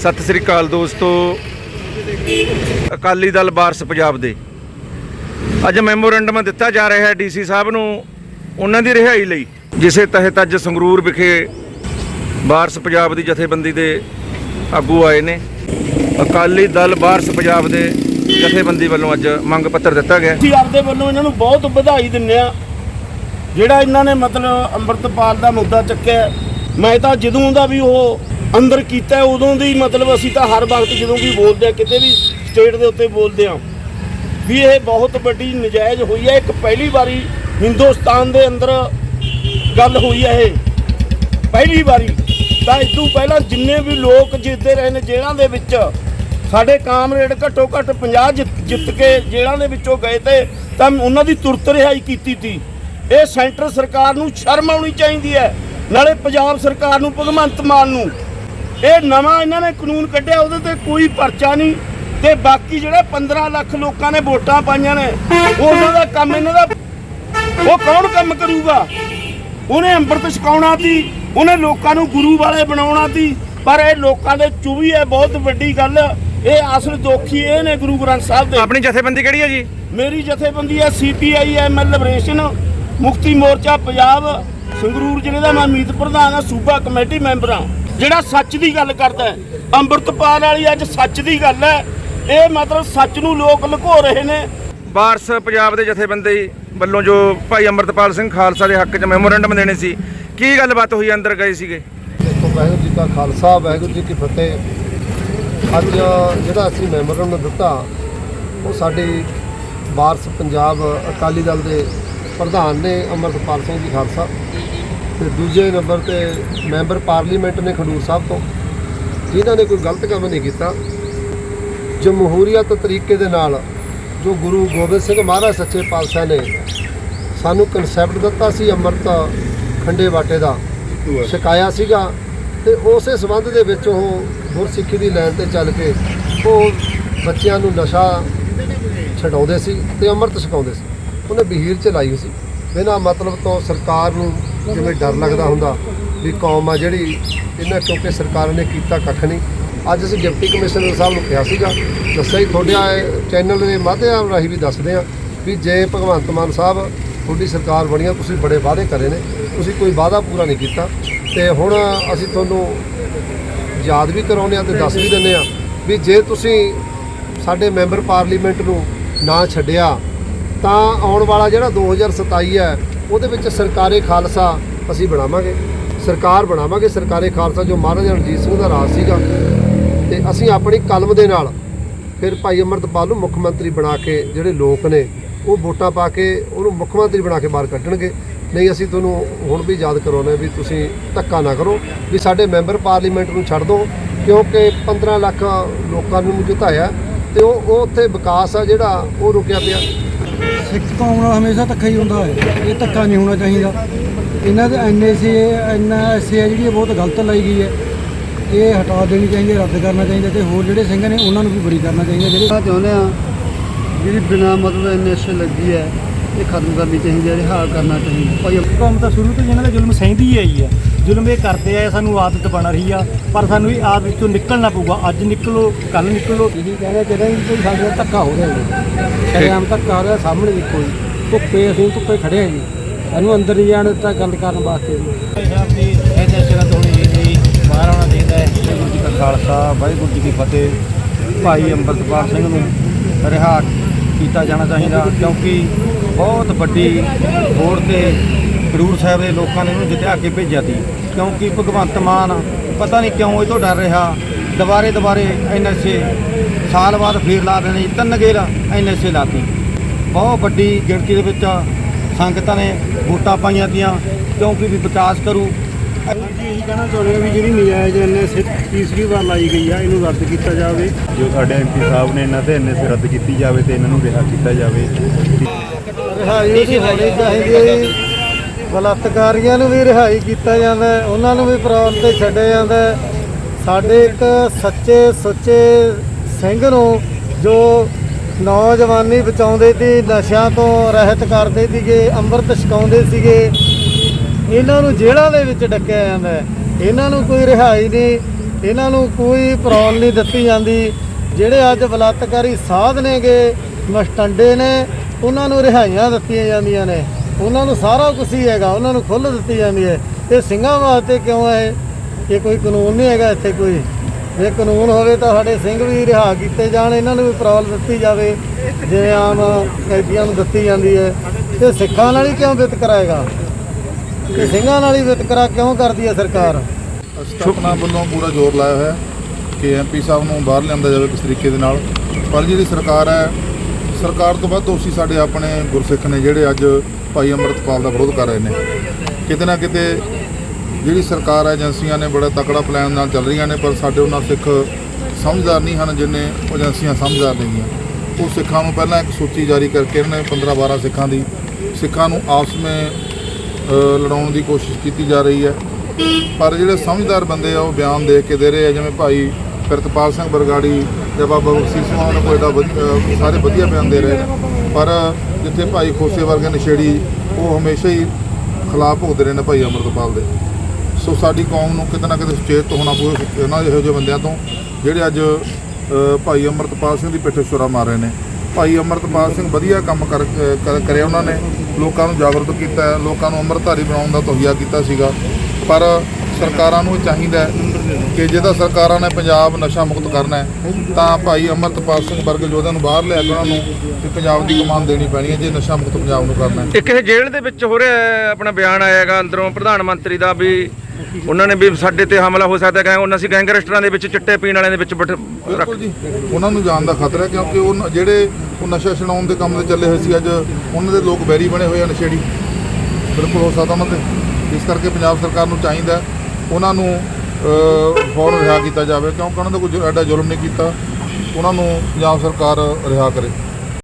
ਸਤਿ ਸ੍ਰੀ ਅਕਾਲ ਦੋਸਤੋ। ਅਕਾਲੀ ਦਲ ਵਾਰਸ ਪੰਜਾਬ ਦੇ। ਅੱਜ ਮੈਮੋਰੰਡਮ ਦਿੱਤਾ ਜਾ ਰਿਹਾ ਹੈ ਡੀਸੀ ਸਾਹਿਬ ਨੂੰ ਉਹਨਾਂ ਦੀ ਰਿਹਾਈ ਲਈ, ਜਿਸੇ ਤਹਿਤ ਅੱਜ ਸੰਗਰੂਰ ਵਿਖੇ ਵਾਰਸ ਪੰਜਾਬ ਦੀ ਜਥੇਬੰਦੀ ਦੇ ਆਗੂ ਆਏ ਨੇ। ਅਕਾਲੀ ਦਲ ਵਾਰਸ ਪੰਜਾਬ ਦੇ ਜਥੇਬੰਦੀ ਵੱਲੋਂ ਅੱਜ ਮੰਗ ਪੱਤਰ ਦਿੱਤਾ ਗਿਆ ਅਸੀਂ ਆਪਦੇ ਵੱਲੋਂ ਇਹਨਾਂ ਨੂੰ ਬਹੁਤ ਵਧਾਈ ਦਿੰਨੇ ਆ ਜਿਹੜਾ ਇਹਨਾਂ ਨੇ ਮਤਲਬ ਅੰਮ੍ਰਿਤਪਾਲ ਦਾ ਮੁੱਦਾ ਚੱਕਿਆ ਮੈਂ ਤਾਂ ਜਦੋਂ ਦਾ ਵੀ ਉਹ ਅੰਦਰ ਕੀਤਾ ਉਦੋਂ ਦੀ ਮਤਲਬ ਅਸੀਂ ਤਾਂ ਹਰ ਵਕਤ ਜਦੋਂ ਵੀ ਬੋਲਦੇ ਆ ਕਿਤੇ ਵੀ ਸਟੇਟ ਦੇ ਉੱਤੇ ਬੋਲਦੇ ਆ ਵੀ ਇਹ ਬਹੁਤ ਵੱਡੀ ਨਜਾਇਜ਼ ਹੋਈ ਹੈ। ਇੱਕ ਪਹਿਲੀ ਵਾਰੀ ਹਿੰਦੁਸਤਾਨ ਦੇ ਅੰਦਰ ਗੱਲ ਹੋਈ ਹੈ ਇਹ। ਪਹਿਲੀ ਵਾਰੀ। ਤਾਂ ਇਸ ਤੋਂ ਪਹਿਲਾਂ ਜਿੰਨੇ ਵੀ ਲੋਕ ਜਿੱਤਦੇ ਰਹੇ ਨੇ ਜੇਲ੍ਹਾਂ ਦੇ ਵਿੱਚ, ਸਾਡੇ ਕਾਮਰੇਡ ਘੱਟੋ ਘੱਟ 50 ਜਿੱਤ ਜਿੱਤ ਕੇ ਜੇਲ੍ਹਾਂ ਦੇ ਵਿੱਚੋਂ ਗਏ ਤੇ ਤਾਂ ਉਹਨਾਂ ਦੀ ਤੁਰਤ ਰਿਹਾਈ ਕੀਤੀ ਸੀ ਇਹ ਸੈਂਟਰ ਸਰਕਾਰ ਨੂੰ ਸ਼ਰਮ ਆਉਣੀ ਚਾਹੀਦੀ ਹੈ। ਨਾਲੇ ਪੰਜਾਬ ਸਰਕਾਰ ਨੂੰ ਭਗਵੰਤ ਮਾਨ ਨੂੰ। ਇਹ ਨਵਾਂ ਇਹਨਾਂ ਨੇ ਕਾਨੂੰਨ ਕੱਢਿਆ ਉਹਦੇ ਤੇ ਕੋਈ ਪਰਚਾ ਨਹੀਂ। ਤੇ ਬਾਕੀ ਜਿਹੜੇ 15 ਲੱਖ ਲੋਕਾਂ ਨੇ ਵੋਟਾਂ ਪਾਈਆਂ ਨੇ ਉਹ ਉਹਨਾਂ ਦਾ ਕੰਮ ਇਹਨਾਂ ਦਾ ਉਹ ਕੌਣ ਕੰਮ ਕਰੂਗਾ? ਉਹਨੇ ਅੰਮ੍ਰਿਤ ਛਕਾਉਣਾ ਸੀ ਉਹਨੇ ਲੋਕਾਂ ਨੂੰ ਗੁਰੂ ਵਾਲੇ ਬਣਾਉਣਾ ਸੀ। ਪਰ ਇਹ ਲੋਕਾਂ ਦੇ ਚੁਭੀ ਹੈ ਬਹੁਤ ਵੱਡੀ ਗੱਲ। ਇਹ ਅਸਲ ਦੋਖੀ ਇਹ ਨੇ ਗੁਰੂ ਗ੍ਰੰਥ ਸਾਹਿਬ ਦੇ। ਆਪਣੀ ਜਥੇਬੰਦੀ ਕਿਹੜੀ ਹੈ ਜੀ? ਮੇਰੀ ਜਥੇਬੰਦੀ ਹੈ ਸੀਪੀਆਈ ਐਮਐਲ ਲਿਬਰੇਸ਼ਨ ਮੁਕਤੀ ਮੋਰਚਾ ਪੰਜਾਬ ਸੰਗਰੂਰ ਜ਼ਿਲ੍ਹੇ ਦਾ ਮੈਂ ਮੀਤ ਪ੍ਰਧਾਨ ਹਾਂ ਸੂਬਾ ਕਮੇਟੀ ਮੈਂਬਰ ਹਾਂ। ਜਿਹੜਾ ਸੱਚ ਦੀ ਗੱਲ ਕਰਦਾ ਅੰਮ੍ਰਿਤਪਾਲ ਵਾਲੀ ਅੱਜ ਸੱਚ ਦੀ ਗੱਲ ਹੈ। ਇਹ ਮਤਲਬ ਸੱਚ ਨੂੰ ਲੋਕ ਲੁਕੋ ਰਹੇ ਨੇ। ਵਾਰਸ ਪੰਜਾਬ ਦੇ ਜਥੇਬੰਦੀ ਵੱਲੋਂ ਜੋ ਭਾਈ ਅੰਮ੍ਰਿਤਪਾਲ ਸਿੰਘ ਖਾਲਸਾ ਦੇ ਹੱਕ 'ਚ ਮੈਮੋਰੰਡਮ ਦੇਣੇ ਸੀ ਕੀ ਗੱਲਬਾਤ ਹੋਈ ਅੰਦਰ ਗਏ ਸੀਗੇ? ਦੇਖੋ ਵਾਹਿਗੁਰੂ ਜੀ ਕਾ ਖਾਲਸਾ ਵਾਹਿਗੁਰੂ ਜੀ ਕੀ ਫਤਿਹ। ਅੱਜ ਜਿਹੜਾ ਅਸੀਂ ਮੈਮੋਰੰਡਮ ਦਿੱਤਾ ਉਹ ਸਾਡੀ ਵਾਰਸ ਪੰਜਾਬ ਅਕਾਲੀ ਦਲ ਦੇ ਪ੍ਰਧਾਨ ਨੇ ਅਮਰਤਪਾਲ ਸਿੰਘ ਜੀ ਖਾਲਸਾ ਤੇ ਦੂਜੇ ਨੰਬਰ ਤੇ ਮੈਂਬਰ ਪਾਰਲੀਮੈਂਟ ਨੇ ਖਡੂਰ ਸਾਹਿਬ ਤੋਂ। ਜਿਨ੍ਹਾਂ ਨੇ ਕੋਈ ਗਲਤ ਕੰਮ ਨਹੀਂ ਕੀਤਾ। ਜਮਹੂਰੀਅਤ ਤਰੀਕੇ ਦੇ ਨਾਲ ਜੋ ਗੁਰੂ ਗੋਬਿੰਦ ਸਿੰਘ ਮਹਾਰਾਜ ਸੱਚੇ ਪਾਤਸ਼ਾਹ ਨੇ ਸਾਨੂੰ ਕਨਸੈਪਟ ਦਿੱਤਾ ਸੀ ਅੰਮ੍ਰਿਤ ਖੰਡੇ ਬਾਟੇ ਦਾ ਸ਼ਿਕਾਇਆ ਸੀਗਾ ਤੇ ਉਸੇ ਸਬੰਧ ਦੇ ਵਿੱਚ ਉਹ ਗੁਰਸਿੱਖੀ ਦੀ ਲਾਈਨ ਤੇ ਚੱਲ ਕੇ ਉਹ ਬੱਚਿਆਂ ਨੂੰ ਨਸ਼ਾ ਛਡਾਉਂਦੇ ਸੀ ਤੇ ਅੰਮ੍ਰਿਤ ਛਕਾਉਂਦੇ ਸੀ। ਉਹਨੇ ਬਹੀਰ ਚ ਲਾਈ ਸੀ। ਬਿਨਾਂ ਮਤਲਬ ਤੋਂ ਸਰਕਾਰ ਨੂੰ ਜਿਵੇਂ ਡਰ ਲੱਗਦਾ ਹੁੰਦਾ ਵੀ ਕੌਮ ਆ ਜਿਹੜੀ, ਇਹਨਾਂ ਕਿਉਂਕਿ ਸਰਕਾਰ ਨੇ ਕੀਤਾ ਕੱਖ ਨਹੀਂ। ਅੱਜ ਅਸੀਂ ਡਿਪਟੀ ਕਮਿਸ਼ਨਰ ਸਾਹਿਬ ਨੂੰ ਕਿਹਾ ਸੀਗਾ, ਦੱਸਿਆ ਹੀ ਤੁਹਾਡੇ ਚੈਨਲ ਦੇ ਮਾਧਿਅਮ ਰਾਹੀਂ ਵੀ ਦੱਸਦੇ ਆ ਵੀ ਜੇ ਭਗਵੰਤ ਮਾਨ ਸਾਹਿਬ ਤੁਹਾਡੀ ਸਰਕਾਰ ਬਣੀ ਆ, ਤੁਸੀਂ ਬੜੇ ਵਾਅਦੇ ਕਰੇ ਨੇ, ਤੁਸੀਂ ਕੋਈ ਵਾਅਦਾ ਪੂਰਾ ਨਹੀਂ ਕੀਤਾ। ਤੇ ਹੁਣ ਅਸੀਂ ਤੁਹਾਨੂੰ ਯਾਦ ਵੀ ਕਰਾਉਂਦੇ ਆ ਤੇ ਦੱਸ ਵੀ ਦਿੰਦੇ ਆ ਵੀ ਜੇ ਤੁਸੀਂ ਸਾਡੇ ਮੈਂਬਰ ਪਾਰਲੀਮੈਂਟ ਨੂੰ ਨਾ ਛੱਡਿਆ ਤਾਂ ਆਉਣ ਵਾਲਾ ਜਿਹੜਾ 2027 ਹੈ, ਉਹਦੇ ਵਿੱਚ ਸਰਕਾਰੇ ਖਾਲਸਾ ਅਸੀਂ ਬਣਾਵਾਂਗੇ। ਸਰਕਾਰ ਬਣਾਵਾਂਗੇ, ਸਰਕਾਰੇ ਖਾਲਸਾ ਜੋ ਮਹਾਰਾਜਾ ਰਣਜੀਤ ਸਿੰਘ ਦਾ ਰਾਜ ਸੀਗਾ। ਤੇ ਅਸੀਂ ਆਪਣੀ ਕਲਮ ਦੇ ਨਾਲ ਫਿਰ ਭਾਈ ਅਮਰਤਪਾਲ ਨੂੰ ਮੁੱਖ ਮੰਤਰੀ ਬਣਾ ਕੇ ਜਿਹੜੇ ਲੋਕ ਨੇ, ਉਹ ਵੋਟਾਂ ਪਾ ਕੇ ਉਹਨੂੰ ਮੁੱਖ ਮੰਤਰੀ ਬਣਾ ਕੇ ਬਾਹਰ ਕੱਢਣਗੇ। ਨਹੀਂ, ਅਸੀਂ ਤੁਹਾਨੂੰ ਹੁਣ ਵੀ ਯਾਦ ਕਰਾਉਂਦੇ ਵੀ ਤੁਸੀਂ ਧੱਕਾ ਨਾ ਕਰੋ ਵੀ ਸਾਡੇ ਮੈਂਬਰ ਪਾਰਲੀਮੈਂਟ ਨੂੰ ਛੱਡ ਦਿਓ, ਕਿਉਂਕਿ 15 ਲੱਖ ਲੋਕਾਂ ਨੂੰ ਜਿਤਾਇਆ ਤੇ ਉਹ ਉਹ ਉੱਥੇ ਵਿਕਾਸ ਆ ਜਿਹੜਾ ਉਹ ਰੁਕਿਆ ਪਿਆ। ਸਿੱਖ ਕੌਮ ਨਾਲ ਹਮੇਸ਼ਾ ਧੱਕਾ ਹੀ ਹੁੰਦਾ ਹੈ। ਇਹ ਧੱਕਾ ਨਹੀਂ ਹੋਣਾ ਚਾਹੀਦਾ। ਇਹਨਾਂ ਦੇ ਐਨਏਸੀ ਐਨਐਸਏ ਜਿਹੜੀ ਇਹ ਬਹੁਤ ਗਲਤ ਲਾਈ ਗਈ ਹੈ। ਇਹ ਹਟਾ ਦੇਣੀ ਚਾਹੀਦੀ ਹੈ ਰੱਦ ਕਰਨਾ ਚਾਹੀਦਾ ਤੇ ਹੋਰ ਜਿਹੜੇ ਸਿੰਘ ਨੇ ਉਹਨਾਂ ਨੂੰ ਵੀ ਬਰੀ ਕਰਨਾ ਚਾਹੀਦਾ। ਜਿਹੜੇ ਚਾਹੁੰਦੇ ਆ ਜਿਹੜੀ ਬਿਨਾਂ ਮਤਲਬ ਐਨਐਸਏ ਲੱਗੀ ਹੈ ਇਹ ਖਤਮ ਕਰਨੀ ਚਾਹੀਦੀ ਹੈ ਰਿਹਾਅ ਕਰਨਾ ਚਾਹੀਦਾ ਭਾਈ ਕੌਮ ਤਾਂ ਸ਼ੁਰੂ ਤੋਂ ਹੀ ਇਹਨਾਂ ਦਾ ਜ਼ੁਲਮ ਸਹਿੰਦੀ ਹੀ ਆਈ ਆ ਜ਼ੁਲਮ ਇਹ ਕਰਦੇ ਆ ਸਾਨੂੰ ਆਦਤ ਬਣ ਰਹੀ ਆ ਪਰ ਸਾਨੂੰ ਇਹ ਆਦਤ ਵਿੱਚੋਂ ਨਿਕਲਣਾ ਪਊਗਾ। ਅੱਜ ਨਿਕਲੋ ਕੱਲ ਨਿਕਲੋ। ਇਹੀ ਕਹਿਣਾ ਚਾਹੀਦਾ ਵੀ ਕੋਈ ਸਾਡੇ ਨਾਲ ਧੱਕਾ ਹੋ ਰਿਹਾ ਜੀ ਸ਼ਰੇਆਮ ਧੱਕਾ ਹੋ ਰਿਹਾ ਸਾਹਮਣੇ ਦੇਖੋ ਜੀ। ਧੁੱਪੇ ਅਸੀਂ ਧੁੱਪੇ ਖੜੇ ਹਾਂ ਜੀ। ਇਹਨੂੰ ਅੰਦਰ ਨਹੀਂ ਜਾਣ ਦਿੱਤਾ ਗੱਲ ਕਰਨ ਵਾਸਤੇ ਜੀ। ਸਾਹਿਬ ਦੀ ਬਾਹਰ ਆਉਣਾ ਚਾਹੀਦਾ ਹੈ। ਵਾਹਿਗੁਰੂ ਜੀ ਕਾ ਖਾਲਸਾ ਵਾਹਿਗੁਰੂ ਜੀ ਕੀ ਫਤਿਹ। ਭਾਈ ਅੰਮ੍ਰਿਤਪਾਲ ਸਿੰਘ ਨੂੰ ਰਿਹਾ ਕੀਤਾ ਜਾਣਾ ਚਾਹੀਦਾ ਕਿਉਂਕਿ ਬਹੁਤ ਵੱਡੀ ਵੋਟ ਤੇ ਖਡੂਰ ਸਾਹਿਬ ਦੇ ਲੋਕਾਂ ਨੇ ਇਹਨੂੰ ਜਿੱਤਿਆ ਕੇ ਭੇਜਿਆ ਸੀ। ਕਿਉਂਕਿ ਭਗਵੰਤ ਮਾਨ ਪਤਾ ਨਹੀਂ ਕਿਉਂ ਇਹ ਤੋਂ ਡਰ ਰਿਹਾ। ਦੁਬਾਰੇ ਦੁਬਾਰੇ ਐਨਐਸਏ ਸਾਲ ਬਾਅਦ ਫੇਰ ਲਾ ਦੇਣੀ, ਤਿੰਨ ਗੇਰ ਐਨਐਸਏ ਲਾਤੀ। ਬਹੁਤ ਵੱਡੀ ਗਿਣਤੀ ਦੇ ਵਿੱਚ ਸੰਗਤਾਂ ਨੇ ਵੋਟਾਂ ਪਾਈਆਂ ਤੀਆਂ, ਕਿਉਂਕਿ ਵੀ ਵਿਕਾਸ ਕਰੂ ਜੀ ਇਹੀ ਕਹਿਣਾ ਚਾਹੁੰਦੇ ਆ ਵੀ ਜਿਹੜੀ ਨਜਾਇਜ਼ ਐਨਐਸਏ ਤੀਸਰੀ ਵਾਰ ਲਾਈ ਗਈ ਆ ਇਹਨੂੰ ਰੱਦ ਕੀਤਾ ਜਾਵੇ। ਜੋ ਸਾਡੇ ਐਮਪੀ ਸਾਹਿਬ ਨੇ ਇਹਨਾਂ ਤੇ ਐਨਐਸ ਰੱਦ ਕੀਤੀ ਜਾਵੇ ਤੇ ਇਹਨਾਂ ਨੂੰ ਰਿਹਾ ਕੀਤਾ ਜਾਵੇ। ਰਿਹਾਈ ਦੀ ਹੋਣੀ ਚਾਹੀਦੀ ਹੈ। ਜੀ ਬਲਾਤਕਾਰੀਆਂ ਨੂੰ ਵੀ ਰਿਹਾਈ ਕੀਤਾ ਜਾਂਦਾ ਹੈ, ਉਹਨਾਂ ਨੂੰ ਵੀ ਪ੍ਰਾਣ ਤੇ ਛੱਡਿਆ ਜਾਂਦਾ ਹੈ। ਸਾਡੇ ਇੱਕ ਸੱਚੇ ਸੁੱਚੇ ਸਿੰਘ ਨੂੰ ਜੋ ਨੌਜਵਾਨੀ ਬਚਾਉਂਦੇ ਸੀ ਨਸ਼ਿਆਂ ਤੋਂ ਰਹਿਤ ਕਰਦੇ ਸੀਗੇ ਅੰਮ੍ਰਿਤ ਛਕਾਉਂਦੇ ਸੀਗੇ ਇਹਨਾਂ ਨੂੰ ਜੇਲ੍ਹਾਂ ਦੇ ਵਿੱਚ ਡੱਕਿਆ ਜਾਂਦਾ ਹੈ। ਇਹਨਾਂ ਨੂੰ ਕੋਈ ਰਿਹਾਈ ਨਹੀਂ, ਇਹਨਾਂ ਨੂੰ ਕੋਈ ਪਰੌਲ ਨਹੀਂ ਦਿੱਤੀ ਜਾਂਦੀ। ਜਿਹੜੇ ਅੱਜ ਬਲਾਤਕਾਰੀ ਸਾਧ ਨੇਗੇ, ਮਸਟੰਡੇ ਨੇ, ਉਹਨਾਂ ਨੂੰ ਰਿਹਾਈਆਂ ਦਿੱਤੀਆਂ ਜਾਂਦੀਆਂ ਨੇ। ਉਹਨਾਂ ਨੂੰ ਸਾਰਾ ਕੁਝ ਹੀ ਹੈਗਾ, ਉਹਨਾਂ ਨੂੰ ਖੁੱਲ੍ਹ ਦਿੱਤੀ ਜਾਂਦੀ ਹੈ। ਇਹ ਸਿੰਘਾਂ ਵਾਸਤੇ ਕਿਉਂ ਹੈ ਇਹ? ਕੋਈ ਕਾਨੂੰਨ ਨਹੀਂ ਹੈਗਾ ਇੱਥੇ ਕੋਈ। ਜੇ ਕਾਨੂੰਨ ਹੋਵੇ ਤਾਂ ਸਾਡੇ ਸਿੰਘ ਵੀ ਰਿਹਾ ਕੀਤੇ ਜਾਣ, ਇਹਨਾਂ ਨੂੰ ਵੀ ਪਰੌਲ ਦਿੱਤੀ ਜਾਵੇ। ਜਿਵੇਂ ਆਮ ਕੈਦੀਆਂ ਨੂੰ ਦਿੱਤੀ ਜਾਂਦੀ ਹੈ। ਤੇ ਸਿੱਖਾਂ ਨਾਲ ਹੀ ਕਿਉਂ ਵਿਤਕਰਾ ਹੈਗਾ ਸਿੰਘਾਂ ਨਾਲ ਹੀ ਵਿਤਕਰਾ ਕਿਉਂ ਕਰਦੀ ਹੈ ਸਰਕਾਰ? ਸਥਾਪਨਾ ਵੱਲੋਂ ਪੂਰਾ ਜ਼ੋਰ ਲਾਇਆ ਹੋਇਆ ਹੈ ਕਿ ਐਮਪੀ ਸਾਹਿਬ ਨੂੰ ਬਾਹਰ ਲਿਆਂਦਾ ਜਾਵੇ ਕਿਸ ਤਰੀਕੇ ਦੇ ਨਾਲ। ਪਰ ਜਿਹੜੀ ਸਰਕਾਰ ਹੈ, ਸਰਕਾਰ ਤੋਂ ਵੱਧ ਦੋਸ਼ੀ ਸਾਡੇ ਆਪਣੇ ਗੁਰਸਿੱਖ ਨੇ ਜਿਹੜੇ ਅੱਜ ਭਾਈ ਅੰਮ੍ਰਿਤਪਾਲ ਦਾ ਵਿਰੋਧ ਕਰ ਰਹੇ ਨੇ। ਕਿਤੇ ਨਾ ਕਿਤੇ ਜਿਹੜੀ ਸਰਕਾਰ ਏਜੰਸੀਆਂ ਨੇ ਬੜਾ ਤਕੜਾ ਪਲਾਨ ਨਾਲ ਚੱਲ ਰਹੀਆਂ ਨੇ, ਪਰ ਸਾਡੇ ਉਹਨਾਂ ਸਿੱਖ ਸਮਝਦਾਰ ਨਹੀਂ ਹਨ ਜਿੰਨੇ ਏਜੰਸੀਆਂ ਸਮਝਦਾਰ ਨੇਗੀਆਂ ਉਹ ਸਿੱਖਾਂ ਨੂੰ ਪਹਿਲਾਂ ਇੱਕ ਸੂਚੀ ਜਾਰੀ ਕਰਕੇ ਇਹਨਾਂ ਨੇ 15 12 ਸਿੱਖਾਂ ਦੀ, ਸਿੱਖਾਂ ਨੂੰ ਆਪਸ ਵਿੱਚ ਲੜਾਉਣ ਦੀ ਕੋਸ਼ਿਸ਼ ਕੀਤੀ ਜਾ ਰਹੀ ਹੈ। ਪਰ ਜਿਹੜੇ ਸਮਝਦਾਰ ਬੰਦੇ ਆ, ਉਹ ਬਿਆਨ ਦੇ ਕੇ ਦੇ ਰਹੇ ਆ, ਜਿਵੇਂ ਭਾਈ ਪ੍ਰਿਤਪਾਲ ਸਿੰਘ ਬਰਗਾੜੀ ਜਾਂ ਬਾਬਾ ਬਖਸ਼ੀਸ਼ ਸਿੰਘ, ਉਹਨਾਂ ਕੋਈ ਏਡਾ ਸਾਰੇ ਵਧੀਆ ਬਿਆਨ ਦੇ ਰਹੇ ਨੇ ਪਰ ਜਿੱਥੇ ਭਾਈ ਖੋਸੇ ਵਰਗੇ ਨਸ਼ੇੜੀ, ਉਹ ਹਮੇਸ਼ਾ ਹੀ ਖਿਲਾਫ ਭੁਗਦੇ ਰਹੇ ਨੇ ਭਾਈ ਅਮਰਤਪਾਲ ਦੇ। ਸੋ ਸਾਡੀ ਕੌਮ ਨੂੰ ਕਿਤੇ ਨਾ ਕਿਤੇ ਸੁਚੇਤ ਹੋਣਾ ਪਊ, ਇਹਨਾਂ ਇਹੋ ਜਿਹੇ ਬੰਦਿਆਂ ਤੋਂ, ਜਿਹੜੇ ਅੱਜ ਭਾਈ ਅਮਰਤਪਾਲ ਸਿੰਘ ਦੀ ਪਿੱਠ ਛੁਰਾ ਮਾਰ ਰਹੇ ਨੇ। ਭਾਈ ਅਮਰਤਪਾਲ ਸਿੰਘ ਵਧੀਆ ਕੰਮ ਕਰਿਆ ਉਹਨਾਂ ਨੇ, ਲੋਕਾਂ ਨੂੰ ਜਾਗਰੂਕ ਕੀਤਾ, ਲੋਕਾਂ ਨੂੰ ਅੰਮ੍ਰਿਤਧਾਰੀ ਬਣਾਉਣ ਦਾ ਤਹਈਆ ਕੀਤਾ ਸੀਗਾ। ਪਰ ਸਰਕਾਰਾਂ ਨੂੰ ਇਹ ਚਾਹੀਦਾ ਕਿ ਜਿਹਦਾ ਸਰਕਾਰਾਂ ਨੇ ਪੰਜਾਬ ਨਸ਼ਾ ਮੁਕਤ ਕਰਨਾ ਹੈ, ਤਾਂ ਭਾਈ ਅਮਰਤਪਾਲ ਸਿੰਘ ਵਰਗ ਯੋਧਿਆਂ ਨੂੰ ਬਾਹਰ ਲਿਆ ਕੇ ਉਹਨਾਂ ਨੂੰ ਵੀ ਪੰਜਾਬ ਦੀ ਕਮਾਨ ਦੇਣੀ ਪੈਣੀ ਹੈ, ਜੇ ਨਸ਼ਾ ਮੁਕਤ ਪੰਜਾਬ ਨੂੰ ਕਰਨਾ ਹੈ। ਇੱਕ ਇਹ ਜੇਲ੍ਹ ਦੇ ਵਿੱਚ ਹੋ ਰਿਹਾ ਆਪਣਾ ਬਿਆਨ ਆਏਗਾ ਅੰਦਰੋਂ ਪ੍ਰਧਾਨ ਮੰਤਰੀ ਦਾ ਵੀ ਉਹਨਾਂ ਨੇ ਵੀ ਸਾਡੇ ਤੇ ਹਮਲਾ ਹੋ ਸਕਦਾ ਹੈ ਉਹਨਾਂ ਅਸੀਂ ਗੈਂਗਸਟਰਾਂ ਦੇ ਵਿੱਚ ਚਿੱਟੇ ਪੀਣ ਵਾਲਿਆਂ ਦੇ ਵਿੱਚ ਬਿਠ- ਰੱਖ ਬਿਲਕੁਲ ਜੀ। ਉਹਨਾਂ ਨੂੰ ਜਾਣ ਦਾ ਖਤਰਾ ਹੈ ਕਿਉਂਕਿ ਉਹ ਨ- ਜਿਹੜੇ ਉਹ ਨਸ਼ਾ ਛਡਾਉਣ ਦੇ ਕੰਮ ਤੇ ਚੱਲੇ ਹੋਏ ਸੀ ਅੱਜ ਉਹਨਾਂ ਦੇ ਲੋਕ ਬੈਰੀ ਬਣੇ ਹੋਏ ਆ ਨਸ਼ੇੜੀ। ਬਿਲਕੁਲ ਹੋ ਸਕਦਾ ਉਹਨਾਂ ਤੇ। ਇਸ ਕਰਕੇ ਪੰਜਾਬ ਸਰਕਾਰ ਨੂੰ ਚਾਹੀਦਾ ਹੈ, ਉਹਨਾਂ ਨੂੰ ਅ, ਫੌਰਨ ਰਿਹਾ ਕੀਤਾ ਜਾਵੇ ਕਿਉਂਕਿ ਉਹਨਾਂ ਦਾ ਕੋਈ ਐਡਾ ਜ਼ੁਲਮ ਨਹੀਂ ਕੀਤਾ। ਉਹਨਾਂ ਨੂੰ ਪੰਜਾਬ ਸਰਕਾਰ ਰਿਹਾ ਕਰੇ।